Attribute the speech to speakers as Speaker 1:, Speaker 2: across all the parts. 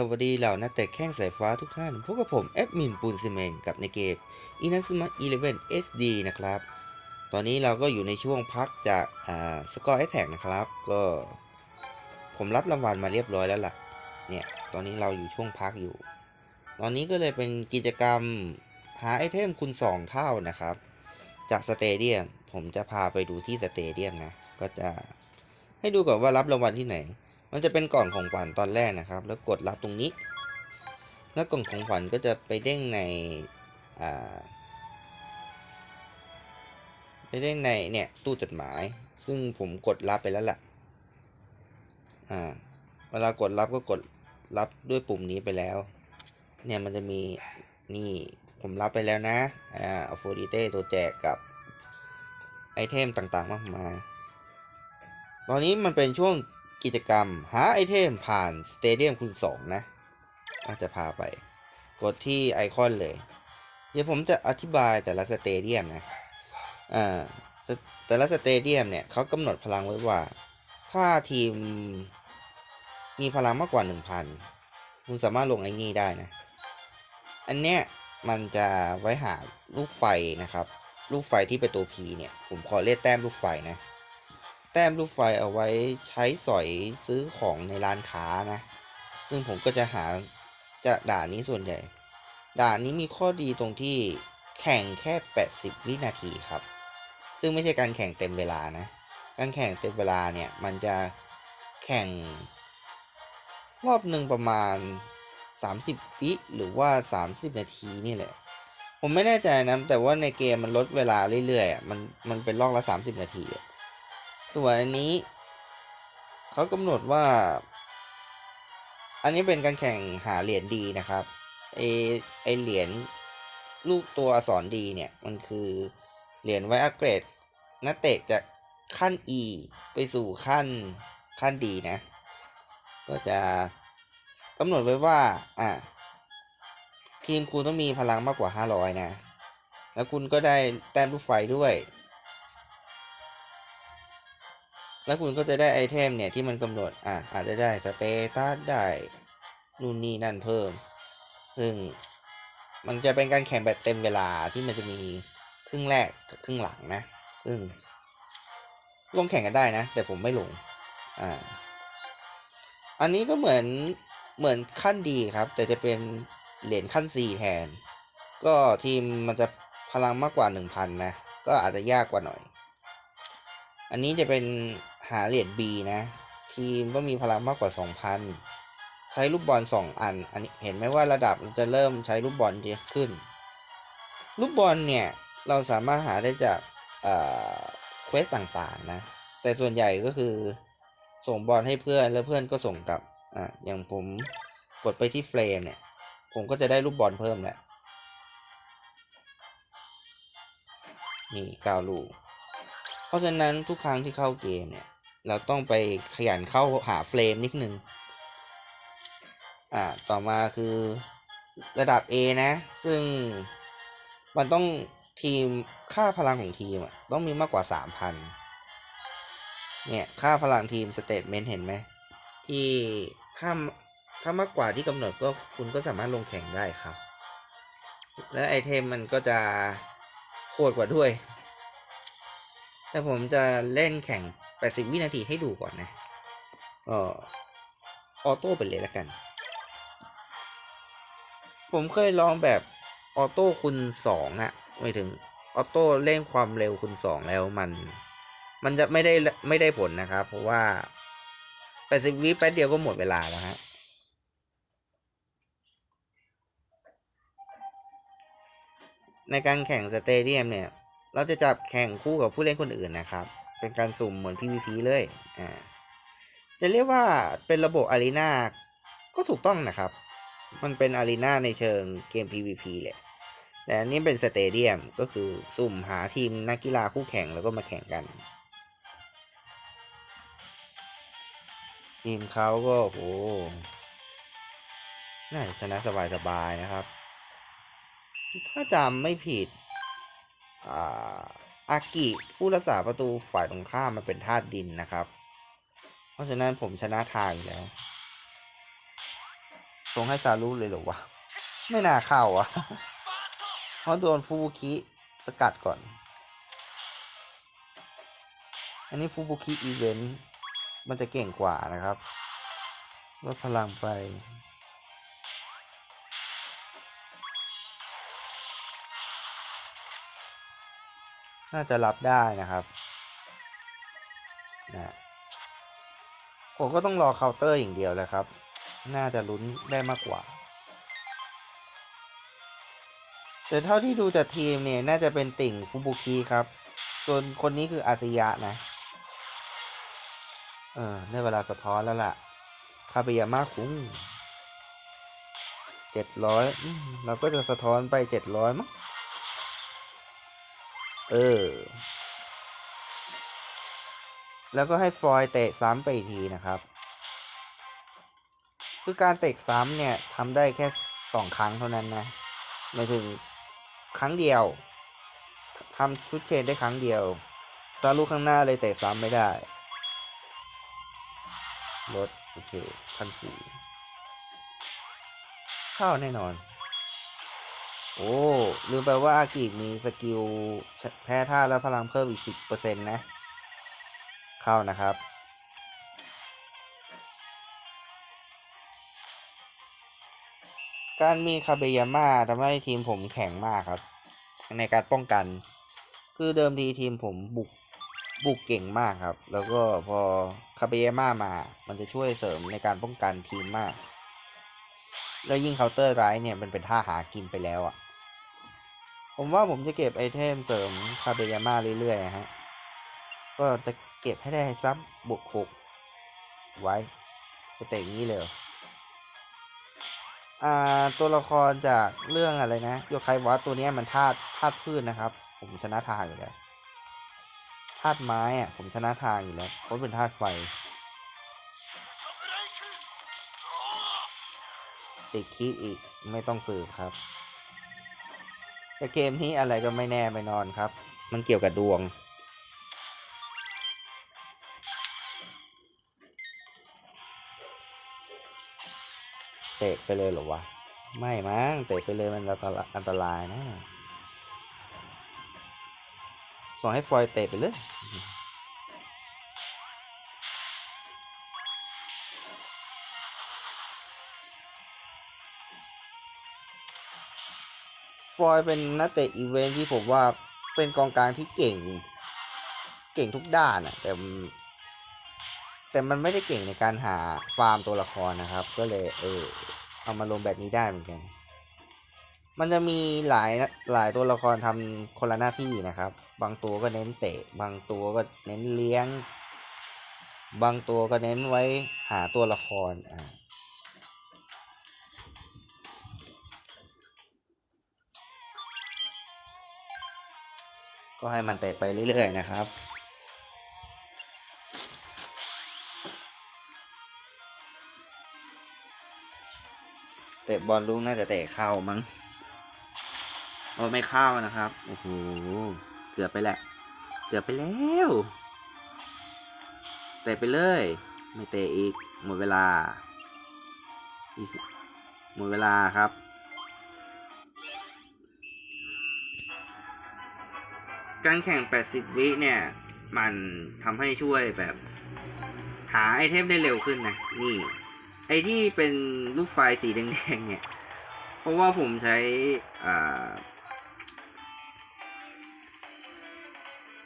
Speaker 1: สวัสดีเหล่านักเตะแข้งสายฟ้าทุกท่าน พบกับผมแอดมินปูนซีเมนกับในเกม i n a z u m a 11 SD นะครับ ตอนนี้เราก็อยู่ในช่วงพักจากอ่าสกอร์แอตแทกนะครับ ก็ผมรับรางวัลมาเรียบร้อยแล้วล่ะ เนี่ย ตอนนี้เราอยู่ช่วงพักอยู่ ตอนนี้ก็เลยเป็นกิจกรรมหาไอเทมคูณ2 เท่านะครับ จากสเตเดียม ผมจะพาไปดูที่สเตเดียมนะ ก็จะให้ดูก่อนว่ารับรางวัลที่ไหน มันจะเป็นกล่องของขวัญตอนแรกนะครับ แล้วกดรับตรงนี้ แล้วกล่องของขวัญก็จะไปเด้งในอ่าไปเด้งในเนี่ยตู้จดหมาย ซึ่งผมกดรับไปแล้วแหละอ่าเวลากดรับก็กดรับด้วยปุ่มนี้ไปแล้ว เนี่ยมันจะมีนี่ผมรับไปแล้วนะอ่าอโฟดิเต้ตัวแจกกับไอเทมต่างๆมากมาย ตอนนี้มันเป็นช่วง กิจกรรม หาไอเทมผ่านสเตเดียมคูณ2นะอาจจะพาไป กดที่ไอคอนเลย เดี๋ยวผมจะอธิบายแต่ละสเตเดียมนะอ่าแต่ละสเตเดียมเนี่ยเขากำหนดพลังไว้ว่า ถ้าทีมมีพลังมากกว่า 1,000 คุณสามารถลงไอ้นี่ได้นะ อันเนี้ยมันจะไว้หาลูกไฟนะครับ ลูกไฟที่เป็นตัว P เนี่ย ผมขอเรียกแต้มลูกไฟนะ ต้มลูกไฟเอาไว้ใช้สอยซื้อของในร้านค้านะ ซึ่งผมก็จะหาจะด่านนี้ส่วนใหญ่ ด่านนี้มีข้อดีตรงที่แข่งแค่ 80 วินาทีครับ ซึ่งไม่ใช่การแข่งเต็มเวลานะ การแข่งเต็มเวลาเนี่ย มันจะแข่ง รอบหนึ่งประมาณ 30 วิหรือว่า 30 นาทีนี่แหละ ผมไม่แน่ใจนะ แต่ว่าในเกมมันลดเวลาเรื่อยๆ มันมันเป็นรอบละ 30 นาทีอะ ส่วนอันนี้ เขากำหนดว่า อันนี้เป็นการแข่งหาเหรียญดีนะครับไอไอเหรียญลูกตัวอักษรดีเนี่ย มันคือเหรียญไว้อัปเกรดนักเตะจากขั้น E ไปสู่ขั้นขั้นดีนะ ก็จะกำหนดไว้ว่า อะ ทีมคุณต้องมีพลังมากกว่า 500 นะ แล้วคุณก็ได้แต้มลูกไฟด้วย แล้วคุณก็จะได้ไอเทมเนี่ยที่มันกำหนดอะอาจจะได้สเตตัสได้นู่นนี่นั่นเพิ่ม ซึ่งมันจะเป็นการแข่งแบบเต็มเวลาที่มันจะมีครึ่งแรกกับครึ่งหลังนะ ซึ่ง ลงแข่งกันได้นะ แต่ผมไม่ลงอ่าอันนี้ก็เหมือนเหมือนขั้นดีครับ แต่จะเป็นเหรียญขั้น C แทน ก็ทีมมันจะพลังมากกว่า 1,000 นะ ก็อาจจะยากกว่าหน่อย อันนี้จะเป็น หาเหรียญ B นะ ทีมก็มีพลังมากกว่า 2,000 ใช้ลูกบอล 2 อัน อันนี้เห็นไหมว่าระดับจะเริ่มใช้ลูกบอลเยอะขึ้น ลูกบอลเนี่ย เราสามารถหาได้จากเอ่อเควสต่างๆนะ แต่ส่วนใหญ่ก็คือส่งบอลให้เพื่อนแล้วเพื่อนก็ส่งกลับอะอย่างผมกดไปที่เฟรมเนี่ย ผมก็จะได้ลูกบอลเพิ่มแหละนี่เก้าลูกเพราะฉะนั้นทุกครั้งที่เข้าเกมเนี่ย เราต้องไปขยันเข้าหาเฟรมนิดนึง อ่า ต่อมาคือระดับ A นะ ซึ่งมันต้องทีมค่าพลังของทีมอะต้องมีมากกว่า 3,000 เนี่ย ค่าพลังทีมสเตทเมนต์เห็นไหม ที่ถ้าถ้ามากกว่าที่กำหนดก็คุณก็สามารถลงแข่งได้ครับ และไอเทมมันก็จะโคตรกว่าด้วย แต่ผมจะเล่นแข่ง 80 วินาทีให้ดูก่อนนะออโต้ไปเลยแล้วกัน ผมเคยลองแบบออโต้คูณสองอะไม่ถึงออโต้เร่งความเร็วคูณสองแล้วมัน มันจะไม่ได้ไม่ได้ผลนะครับ เพราะว่า80วิแป๊บเดียวก็หมดเวลาแล้วฮะในการแข่งสเตเดียมเนี่ย เราจะจับแข่งคู่กับผู้เล่นคนอื่นนะครับ เป็นการสุ่มเหมือน PVP เลย อ่า จะเรียกว่าเป็นระบบอารีนาก็ถูกต้องนะครับ มันเป็นอารีนาในเชิงเกม PVP แหละ แต่อันนี้เป็นสเตเดียมก็คือสุ่มหาทีมนักกีฬาคู่แข่งแล้วก็มาแข่งกัน ทีมเขาก็โอ้โหน่าจะชนะสบายๆนะครับ ถ้าจำไม่ผิด อ่า อากิ ผู้รักษาประตูฝ่ายตรงข้ามมันเป็นธาตุดินนะครับ เพราะฉะนั้นผมชนะทางแล้วส่งให้ซารุเลยหรอวะ ไม่น่าเข้าอะ เพราะโดนฟูบุคิสกัดก่อน อันนี้ฟูบุคิอีเวนต์มันจะเก่งกว่านะครับลดพลังไป น่าจะรับได้นะครับนะผมก็ต้องรอเคาน์เตอร์อย่างเดียวแหละครับ น่าจะลุ้นได้มากกว่า แต่เท่าที่ดูจากทีมเนี่ย น่าจะเป็นติ่งฟุบุคิครับ ส่วนคนนี้คืออาซิยะนะ เออได้เวลาสะท้อนแล้วล่ะ คาเบยามาคุ้งเจ็ดร้อยเราก็จะสะท้อนไปเจ็ดร้อยมั้ง เออ แล้วก็ให้ฟลอยด์เตะซ้ำไปอีกทีนะครับ คือการเตะซ้ำเนี่ยทำได้แค่สองครั้งเท่านั้นนะหมายถึงครั้งเดียวทำชุดเชนได้ครั้งเดียวซารุข้างหน้าเลยเตะซ้ำไม่ได้ลดโอเคพันสี่เข้าแน่นอน โอ้ลืมไปว่าอากิมีสกิลแพ้ท่าแล้วพลังเพิ่มอีกสิบเปอร์เซ็นต์นะ เข้านะครับ การมีคาเบยาม่าทำให้ทีมผมแข็งมากครับ ในการป้องกัน คือเดิมทีทีมผมบุกบุกเก่งมากครับ แล้วก็พอคาเบยาม่ามา มันจะช่วยเสริมในการป้องกันทีมมาก แล้วยิ่งเคาน์เตอร์ไรเนี่ยมันเป็นท่าหากินไปแล้วอะ่ะ ผมว่าผมจะเก็บไอเทมเสริมคาเบยาม่าเรื่อยๆอะฮะ ก็จะเก็บให้ได้ซับบวกหกไว้ จะเตะอย่างนี้เลยอ่าตัวละครจากเรื่องอะไรนะโยไควัตตัวนี้มันธาตุธาตุพืชนะครับ ผมชนะทางอยู่แล้วธาตุไม้อะผมชนะทางอยู่แล้วเพราะเป็นธาตุไฟ ติดคีอีกไม่ต้องสืบครับ แต่เกมนี้อะไรก็ไม่แน่ไม่นอนครับ มันเกี่ยวกับดวง เตะไปเลยเหรอวะ ไม่มั้งเตะไปเลยมันอันตรายนะสอนให้ฟอยเตะไปเลย ฟลอยเป็นนักเตะอีเวนท์ที่ผมว่าเป็นกองกลางที่เก่ง เก่งทุกด้านอะแต่แต่มันไม่ได้เก่งในการหาฟาร์มตัวละครนะครับ ก็เลยเออเอามาลงแบบนี้ได้เหมือนกัน มันจะมีหลายหลายตัวละครทำคนละหน้าที่นะครับ บางตัวก็เน้นเตะ บางตัวก็เน้นเลี้ยง บางตัวก็เน้นไว้หาตัวละครอ่า ก็ให้มันเตะไปเรื่อยๆนะครับ เตะบอลลูกน่าจะเตะเข้ามั้งโอ้ไม่เข้านะครับ โอ้โห เกือบไปแหละ เกือบไปแล้ว เตะไปเลย ไม่เตะอีก หมดเวลาอีสิหมดเวลาครับ การแข่ง 80 วิเนี่ย มันทำให้ช่วยแบบ หาไอเทมได้เร็วขึ้นนะ นี่ ไอที่เป็นลูกไฟสีแดงๆเนี่ย เพราะว่าผมใช้ อ่า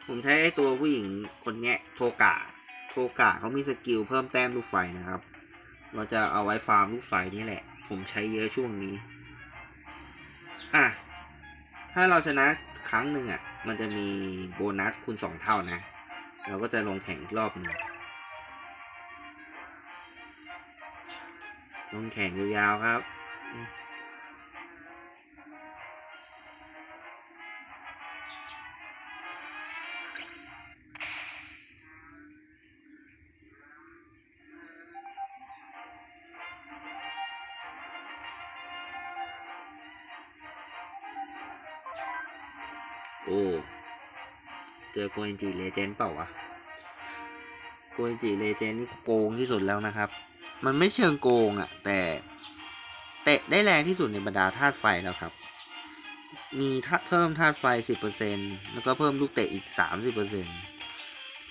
Speaker 1: ผมใช้ไอตัวผู้หญิงคนเนี้ยโทกะโทกะเขามีสกิลเพิ่มแต้มลูกไฟนะครับ เราจะเอาไว้ฟาร์มลูกไฟนี่แหละ ผมใช้เยอะช่วงนี้ อะ ถ้าเราชนะ ครั้งหนึ่งอะ มันจะมีโบนัสคูณสองเท่านะ เราก็จะลงแข่งอีกรอบหนึ่งลงแข่งยาวๆครับ โกเอนจิเลเจนเปล่าวะโกเอนจิเลเจนนี่โกงที่สุดแล้วนะครับ มันไม่เชิงโกงอะ่ะ แต่เตะได้แรงที่สุดในบรรดาธาตุไฟแล้วครับ มีเพิ่มธาตุไฟสิบเปอร์เซ็นแล้วก็เพิ่มลูกเตะอีกสามสิบเปอร์เซ็น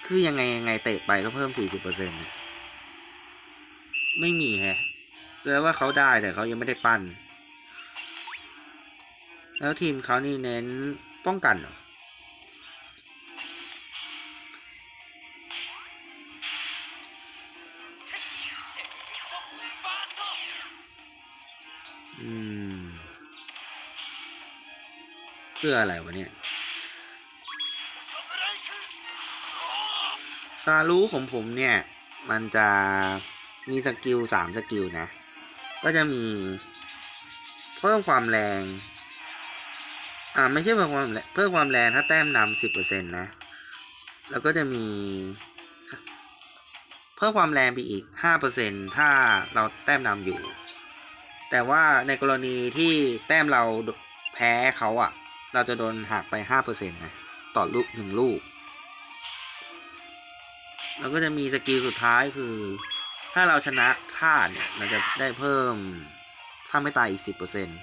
Speaker 1: คือยังไงยังไงเตะไปก็เพิ่มสี่สิบเปอร์เซ็นไม่มีแฮะแปลว่าเขาได้แต่เขายังไม่ได้ปั้น แล้วทีมเขานี่เน้นป้องกันเหรอ อืม เพื่ออะไรวะเนี่ย ซารูของผมเนี่ย มันจะมีสกิลสามสกิลนะ ก็จะมี เพิ่มความแรง อ่า ไม่ใช่เพิ่มความเพิ่มความแรงถ้าแต้มนำสิบเปอร์เซ็นต์นะ แล้วก็จะมีเพิ่มความแรงไปอีกห้าเปอร์เซ็นถ้าเราแต้มนำอยู่ แต่ว่าในกรณีที่แต้มเราแพ้เขาอะ่ะ เราจะโดนหักไปห้าเปอร์เซ็นต์นะต่อลูกหนึ่งลูก แล้วก็จะมีสกิลสุดท้ายคือ ถ้าเราชนะท่าเนี่ย เราจะได้เพิ่มถ้าไม่ตายอีกสิบเปอร์เซ็นต์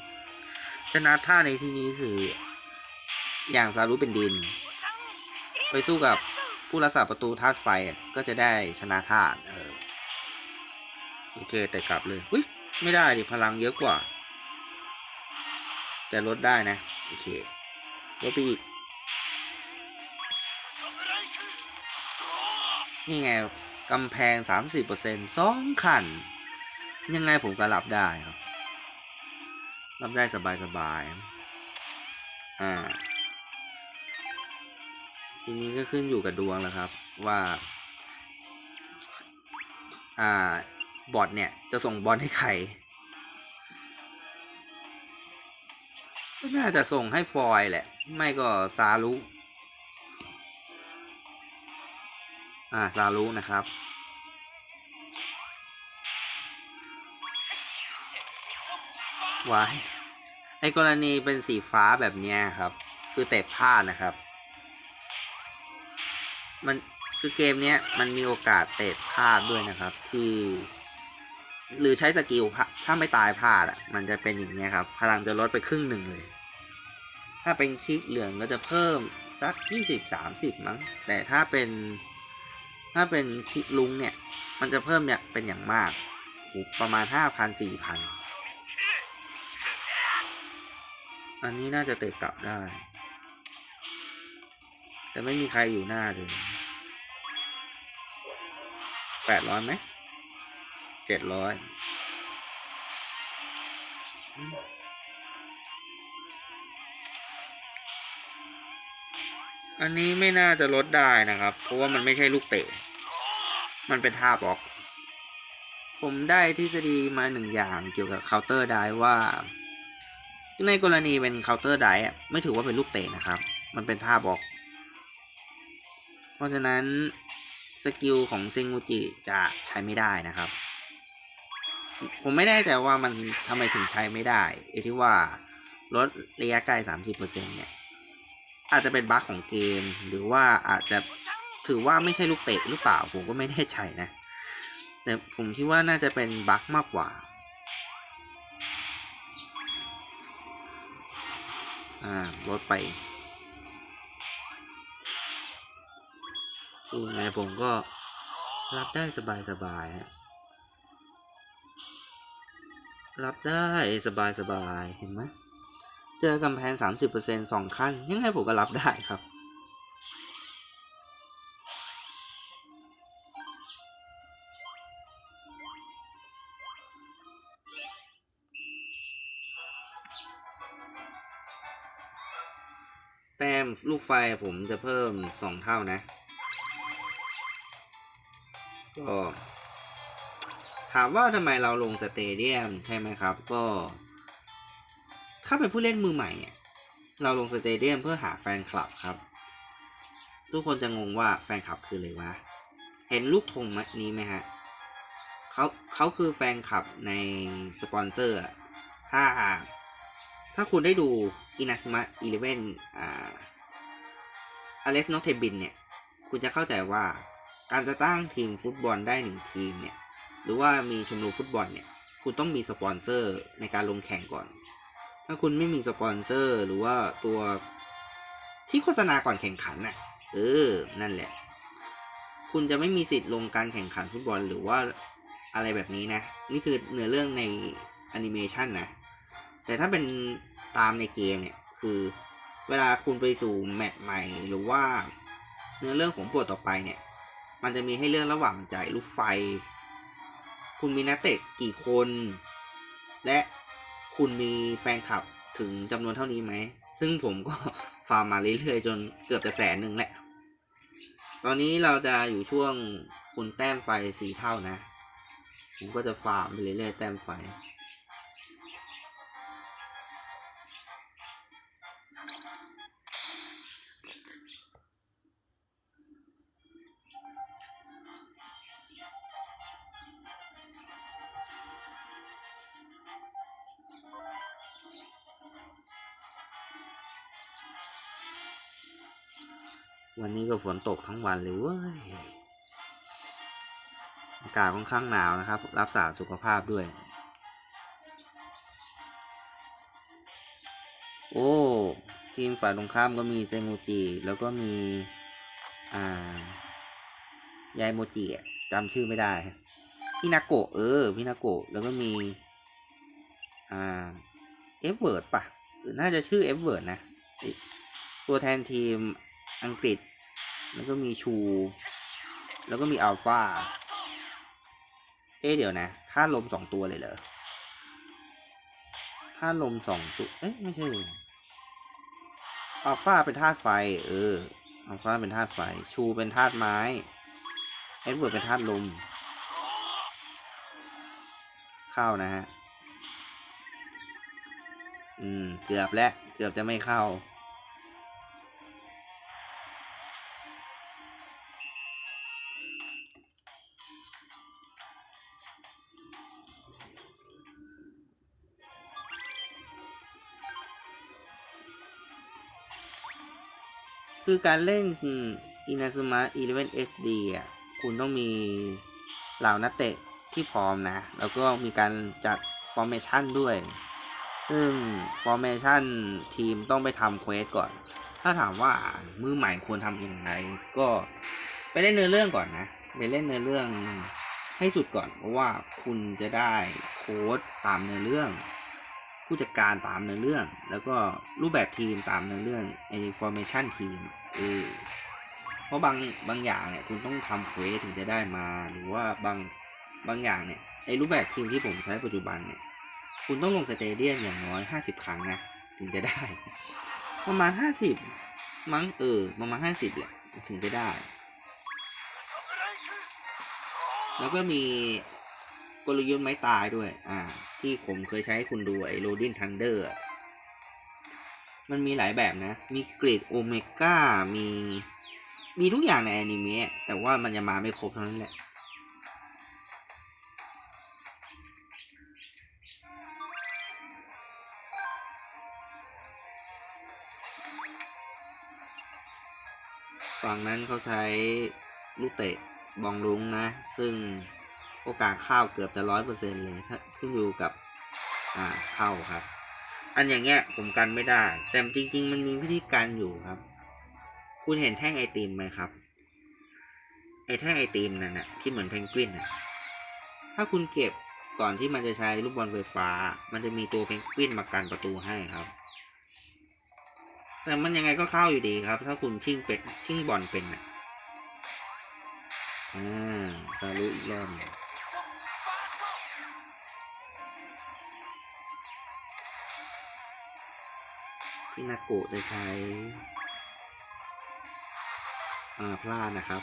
Speaker 1: ชนะท่าในที่นี้คือ อย่างซารุเป็นดิน ไปสู้กับผู้รักษาประตูธาตุไฟก็จะได้ชนะธาตุเออโอเคแต่กลับเลยอุ้ย ไม่ได้ดิพลังเยอะกว่า แต่ลดได้นะ โอเคลดไปอีก นี่ไงกำแพงสามสิบเปอร์เซ็นสองขัน ยังไงผมก็รับได้ครับ รับได้สบายสบายๆอ่า ทีนี้ก็ขึ้นอยู่กับดวงแล้วครับ ว่า อ่า บอทเนี่ยจะส่งบอลให้ใคร ก็น่าจะส่งให้ฟอยแหละ ไม่ก็ซารุอ่าซารุนะครับวายในกรณีเป็นสีฟ้าแบบเนี้ยครับ คือเตะพลาดนะครับ มันคือเกมเนี้ยมันมีโอกาสเตะพลาดด้วยนะครับที่ หรือใช้สกิลถ้าไม่ตายพลาดอะ มันจะเป็นอย่างเงี้ยครับ พลังจะลดไปครึ่งหนึ่งเลย ถ้าเป็นคลิกเหลืองก็จะเพิ่มสักยี่สิบสามสิบมั้ง แต่ถ้าเป็น ถ้าเป็นคลิกลุงเนี่ย มันจะเพิ่มเนี่ยเป็นอย่างมาก ประมาณห้าพันสี่พัน อันนี้น่าจะเตะกลับได้ แต่ไม่มีใครอยู่หน้าเลยแปดร้อยไหม เจ็ดร้อยอันนี้ไม่น่าจะลดได้นะครับ เพราะว่ามันไม่ใช่ลูกเตะ มันเป็นท่าบล็อก ผมได้ทฤษฎีมาหนึ่งอย่างเกี่ยวกับเคาน์เตอร์ได้ว่า ในกรณีเป็นเคาน์เตอร์ไดอะไม่ถือว่าเป็นลูกเตะนะครับ มันเป็นท่าบล็อก เพราะฉะนั้นสกิลของเซงูจิจะใช้ไม่ได้นะครับ ผมไม่แน่ใจว่ามันทำไมถึงใช้ไม่ได้ไอ้ที่ว่าลดระยะไกล30%เนี่ยอาจจะเป็นบั๊กของเกม หรือว่าอาจจะถือว่าไม่ใช่ลูกเตะหรือเปล่า ผมก็ไม่แน่ใจนะ แต่ผมคิดว่าน่าจะเป็นบั๊กมากกว่าอ่าลดไปสู้ไงผมก็รับได้สบายสบายๆฮะ รับได้สบายสบายเห็นไหมเจอกำแพงสามสิบเปอร์เซ็นสองขั้น ยังไงผมก็รับได้ครับ แต้มลูกไฟผมจะเพิ่มสองเท่านะ ก็ ถามว่าทำไมเราลงสเตเดียมใช่ไหมครับ ก็ ถ้าเป็นผู้เล่นมือใหม่เนี่ยเราลงสเตเดียมเพื่อหาแฟนคลับครับ ทุกคนจะงงว่าแฟนคลับคืออะไรวะ เห็นลูกธงมัดนี้ไหมฮะเขาเขาคือแฟนคลับในสปอนเซอร์ ถ้า ถ้าคุณได้ดูอินาสมาอีเลเวนอ่าอเลสโนเทบินเนี่ย คุณจะเข้าใจว่าการจะตั้งทีมฟุตบอลได้หนึ่งทีมเนี่ย รือว่ามีชมรมฟุตบอลเนี่ย คุณต้องมีสปอนเซอร์ในการลงแข่งก่อน ถ้าคุณไม่มีสปอนเซอร์หรือว่าตัวที่โฆษณาก่อนแข่งขันน่ะ เออ นั่นแหละ คุณจะไม่มีสิทธิ์ลงการแข่งขันฟุตบอลหรือว่าอะไรแบบนี้นะ นี่คือเนื้อเรื่องในแอนิเมชันนะ แต่ถ้าเป็นตามในเกมเนี่ย คือเวลาคุณไปสู่แมตช์ใหม่ หรือว่าเนื้อเรื่องของบทต่อไปเนี่ย มันจะมีให้เลือกระหว่างจ่ายลูกไฟ คุณมีนักเตะกี่คน และคุณมีแฟนคลับถึงจำนวนเท่านี้ไหม ซึ่งผมก็ฟาร์มมาเรื่อยๆ จนเกือบจะแสนหนึ่งแหละ ตอนนี้เราจะอยู่ช่วงคุณแต้มไฟสีเท่านะ ผมก็จะฟาร์มไปเรื่อยๆ แต้มไฟ วันนี้ก็ฝนตกทั้งวันเลยเว้ย อากาศค่อนข้างหนาวนะครับ รักษาสุขภาพด้วย โอ้ ทีมฝ่ายตรงข้ามก็มีเซมูจิ แล้วก็มี อ่ายายโมจิจำชื่อไม่ได้ พี่นาโกะเออ พี่นาโกะแล้วก็มี อ่า เอฟเวิร์ดปะ น่าจะชื่อเอฟเวิร์ดนะ ตัวแทนทีมอังกฤษ แล้วก็มีชู แล้วก็มีอัลฟาเอ๊ะเดี๋ยวนะธาตุลมสองตัวเลยเหรอธาตุลมสองตัว เอ๊ะไม่ใช่อัลฟาเป็นธาตุไฟ เอออัลฟาเป็นธาตุไฟ ชูเป็นธาตุไม้ เอ็ดเวิร์ดเป็นธาตุลม เข้านะฮะ อืม เกือบแล้ว เกือบจะไม่เข้า คือการเล่นอินาซึมะ 11 SD อะ คุณต้องมีเหล่านักเตะที่พร้อมนะ แล้วก็มีการจัดฟอร์เมชันด้วย ซึ่งฟอร์เมชันทีมต้องไปทำเควสก่อน ถ้าถามว่ามือใหม่ควรทำยังไง ก็ไปเล่นเนื้อเรื่องก่อนนะ ไปเล่นเนื้อเรื่องให้สุดก่อน เพราะว่าคุณจะได้โค้ดตามเนื้อเรื่อง ผู้จัดการตามเนื้อเรื่อง แล้วก็รูปแบบทีมตามเนื้อเรื่องไอ้ formation ทีมเออเพราะบางบางอย่างเนี่ยคุณต้องทำเควสถึงจะได้มา หรือว่าบางบางอย่างเนี่ยไอ้รูปแบบทีมที่ผมใช้ปัจจุบันเนี่ยคุณต้องลงสเตเดียมอย่างน้อย 50 ครั้งนะถึงจะได้ ประมาณ 50 มั้งเออประมาณ 50แหละถึงจะได้ แล้วก็มี กลยุทธ์ไม้ตายด้วย อ่า ที่ผมเคยใช้ให้คุณดูไอ้โรดินทันเดอร์มันมีหลายแบบนะ มีกรดโอเมก้า มี มีทุกอย่างในแอนิเมะ แต่ว่ามันจะมาไม่ครบเท่านั้นแหละ ฝั่งนั้นเขาใช้ลูกเตะบองลุงนะ ซึ่ง โอกาสเข้าเกือบจะร้อยเปอร์เซ็นเลยถ้าขึ้นอยู่กับอ่าเข้าครับ อันอย่างเงี้ยผมกันไม่ได้ แต่จริง ๆ มันมีวิธีการอยู่ครับ คุณเห็นแท่งไอติมไหมครับ ไอแท่งไอติมนั่นน่ะที่เหมือนเพนกวินน่ะถ้าคุณเก็บก่อนที่มันจะใช้ลูกบอลไฟฟ้า มันจะมีตัวเพนกวินมากันประตูให้ครับ แต่มันยังไงก็เข้าอยู่ดีครับ ถ้าคุณชิ่งเป็ดชิ่งบอลเป็นอะอ่าซารุอีกรอบหนึ่ง พี่นาโกะจะใช้อ่าพลาดนะครับ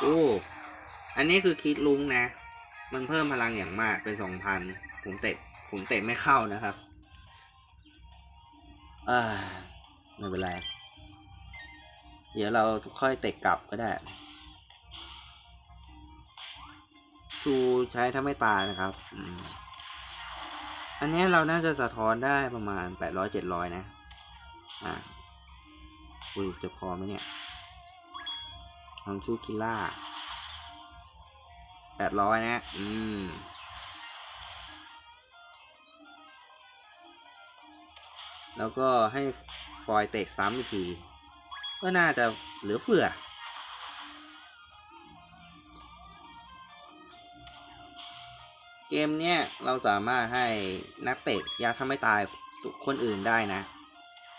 Speaker 1: โอ้ อันนี้คือคิดลุงนะ มันเพิ่มพลังอย่างมากเป็นสองพัน ผมเตะ ผมเตะไม่เข้านะครับอ่าไม่เป็นไร เดี๋ยวเราค่อยเตะกลับก็ได้ ชูใช้ถ้าไม่ตายนะครับ อันนี้เราน่าจะสะท้อนได้ประมาณแปดร้อยเจ็ดร้อยนะ อ่าอุ้ยจะพอไหมเนี่ยของชูคิล่าแปดร้อยนะ อืมแล้วก็ให้ฟอยเตกซ้ำอีกที ก็น่าจะเหลือเฟือ มเนี้ยเราสามารถให้นักเตะยาทำให้ตายคนอื่นได้นะ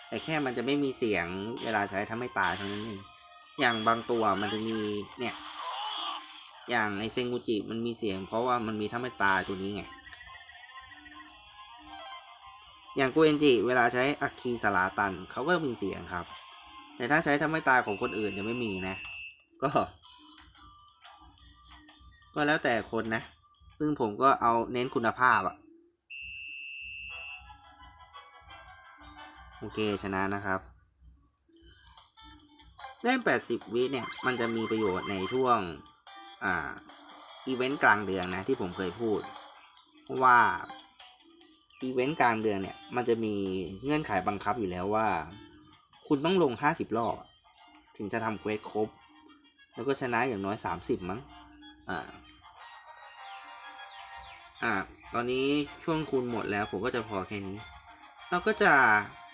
Speaker 1: แต่แค่มันจะไม่มีเสียงเวลาใช้ทำให้ตายเท่านั้นเองอย่างบางตัวมันจะมีเนี่ย อย่างในเซงูจิมันมีเสียง เพราะว่ามันมีทำให้ตายตัวนี้ไงอย่างกูเอนจิเวลาใช้อัคคีสลาตันเขาก็มีเสียงครับ แต่ถ้าใช้ทำให้ตายของคนอื่นจะไม่มีนะ ก็ ก็แล้วแต่คนนะ ซึ่งผมก็เอาเน้นคุณภาพอะโอเคชนะนะครับเล่น80 วิเนี่ย มันจะมีประโยชน์ในช่วง อ่า อีเวนต์กลางเดือนนะที่ผมเคยพูดว่า อีเวนต์กลางเดือนเนี่ย มันจะมีเงื่อนไขบังคับอยู่แล้วว่า คุณต้องลง 50 รอบอะถึงจะทำเควสครบ แล้วก็ชนะอย่างน้อย 30 มั้ง อ่า อ่า ตอนนี้ช่วงคุณหมดแล้วผมก็จะพอแค่นี้ เราก็จะ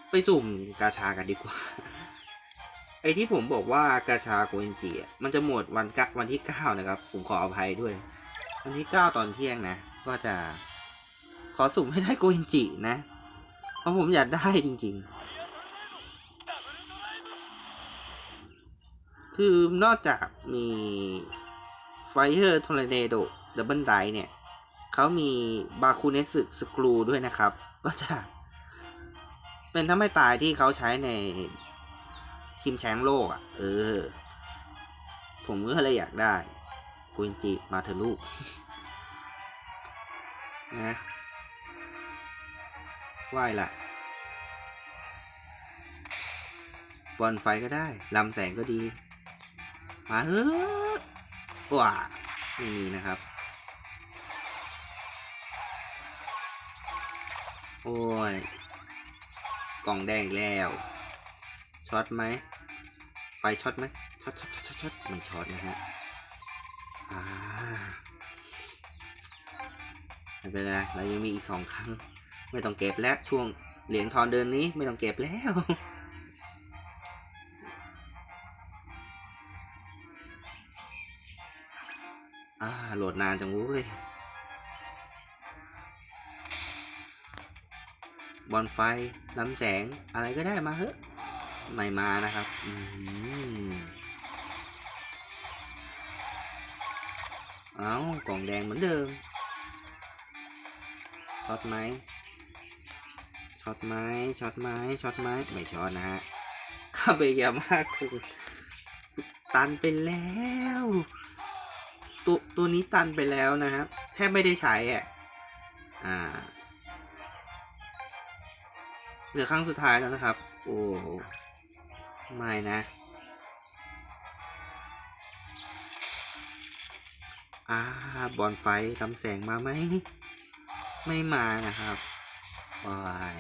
Speaker 1: ไปสุ่มกาชากันดีกว่า ไอที่ผมบอกว่ากาชาโกเอนจิมันจะหมดวันกะวันที่เก้านะครับ ผมขออภัยด้วย วันที่เก้าตอนเที่ยงนะ ก็จะขอสุ่มให้ได้โกเอนจินะ เพราะผมอยากได้จริง ๆ คือนอกจากมี Fire Tornado Double Die เนี่ย เขามีบาคูเนสึสกรูด้วยนะครับ ก็จะ เป็นถ้าไม่ตายที่เขาใช้ในชิมแชงโลกอะ่ะ เออ ผมก็เลยอยากได้กุนจิมาเถอะลูกนะไหวละบอลไฟก็ได้ ลำแสงก็ดี มาเฮ้อว้าไม่มีนะครับ โอ้ย กล่องแดงอีกแล้วช็อตไหมไฟช็อตไหมช็อตช็อตช็อตช็อตมันช็อตนะฮะอ่าไม่เป็นไรเรายังมีอีกสองครั้ง ไม่ต้องเก็บแล้วช่วงเหรียญทอนเดินนี้ไม่ต้องเก็บแล้วอ่าโหลดนานจังเว้ย บอลไฟลำแสงอะไรก็ได้มาเถอะไม่มานะครับอืมเอากล่องแดงเหมือนเดิมช็อตไหมช็อตไหมช็อตไหมช็อตไหมไม่ช็อตนะฮะคาเบยามากคือตันไปแล้วตัวตัวนี้ตันไปแล้วนะครับแทบไม่ได้ใช้อะอ่า ลือครั้งสุดท้ายแล้วนะครับ โอ้ไม่นะ อ่า บอลไฟลำแสงมาไหม ไม่มานะครับวาย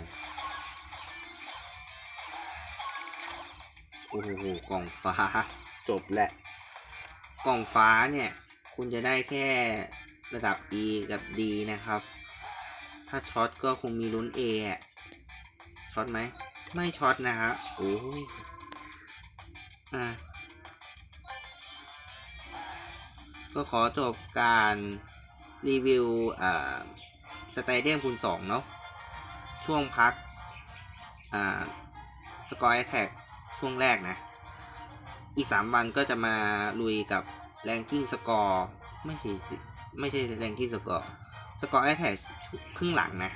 Speaker 1: โอ้โห กล่องฟ้า จบแหละ กล่องฟ้าเนี่ย คุณจะได้แค่ระดับ E กับ D นะครับ ถ้าช็อตก็คงมีลุ้น A อะ ช็อตไหม ไม่ช็อตนะฮะโอ้ยอะก็ขอจบการรีวิวอ่าสไตเดียมคูณสองเนาะช่วงพักอ่าสกอร์แอ t แทกช่วงแรกนะ อีกสามวันก็จะมาลุยกับแรงกิ้งสกอร์ไม่ใช่ไม่ใช่แรงกิ้งสกอร์สกอร์แอ t แทกครึ่งหลังนะ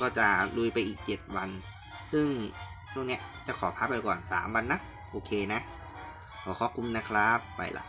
Speaker 1: ก็จะลุยไปอีก7วัน ซึ่งช่วงเนี้ยจะขอพักไปก่อน 3 วันนะ โอเคนะ ขอขอบคุณนะครับ ไปละ